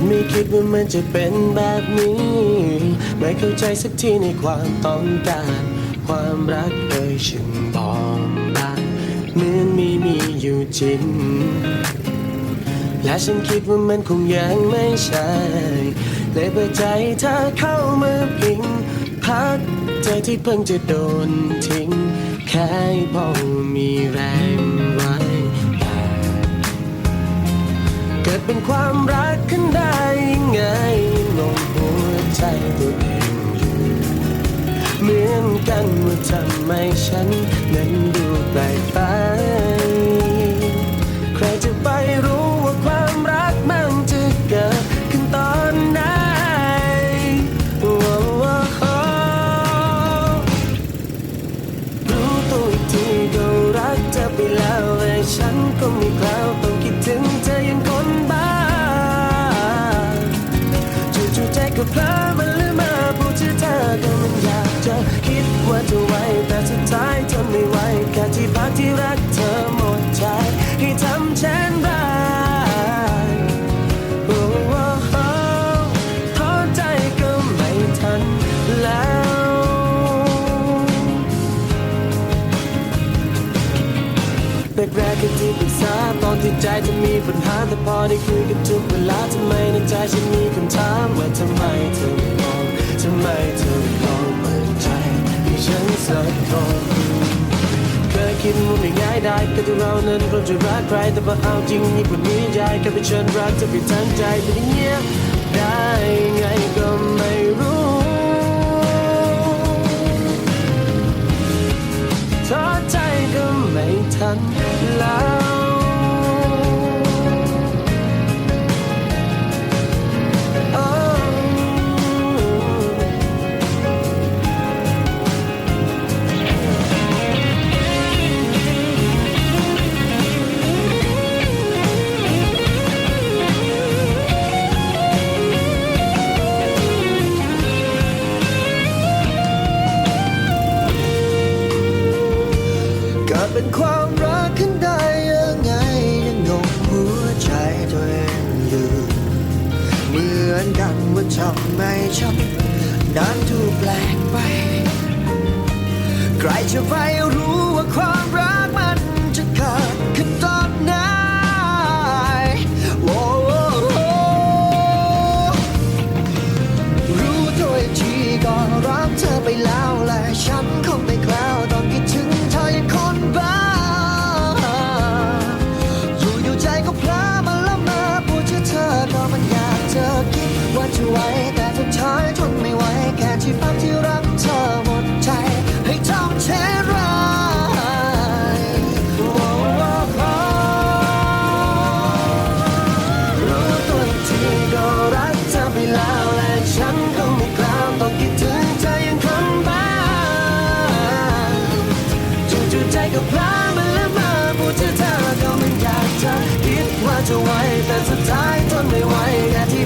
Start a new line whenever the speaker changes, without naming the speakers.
นไม่คิดว่ามันจะเป็นแบบนี้ ไม่เข้าใจสักทีในความต้องการ ความรักเอ่ยฉันบอกบานเหมือนมีมีอยู่จริง และฉันคิดว่ามันคงยังไม่ใช่ เลยเปิดใจเธอเข้ามาพิง พักใจที่เพิ่งจะโดนทิ้ง แค่พอมีแรงไว้เกิดเป็นความรักขึ้นได้ ก็ไม่กล้าต้องคิดถึงเธอยังคนบ้าจู่ๆใจก็เพลอมันลืมมาพูดชื่อเธอก็มันอยากจะคิดว่าจะไวแต่สุดท้ายทนไม่ไหวแค่ที่พักที่รัก จะมีปัญหาแต่พอได้คุยกันทุกเวลาทำไมในใจฉันมีคำถามว่าทำไมเธอไม่มองทำไมเธอไม่ลองเปิดใจให้ฉันสักคนเคยคิดว่าไม่ง่ายได้ก็ที่เรานั้นเรจะรักใครแต่พอเอาจริงยิ่งกว่านี้ใจแค่เป็นฉันรักเธอไปทั้งใจเป็นอย่างเงี้ยได้ไงก็ไม่
เป็นความรักขึ้นได้ยังไงยังงงหัวใจตัวเองอยู่เหมือนกันว่าทำไมฉันนั้นดูกแปลกไป ใครจะไปรู้ว่าความรักมันจะเกิดขึ้นตอนไหนโอ้โอ้โอ้รู้ตัวอีกทีก็รักเธอไปแล้วและฉันคงไม่แคล้วตอ แต่สุดท้ายทนไม่ไหวแค่ที่พักที่รักเธอหมดใจ ให้ทำเช่นไรโอ้โอ้
รู้ตัวอีกทีก็รักเธอไปแล้วและฉันก็ไม่กล้าต้องคิดถึงเธอยังคนบ้าจู่ๆใจก็พลามันละมาพูดชื่อเธอก็มันอยากจะคิดว่าจะไหวแต่สุดท้ายทนไม่ไหวแค่ที่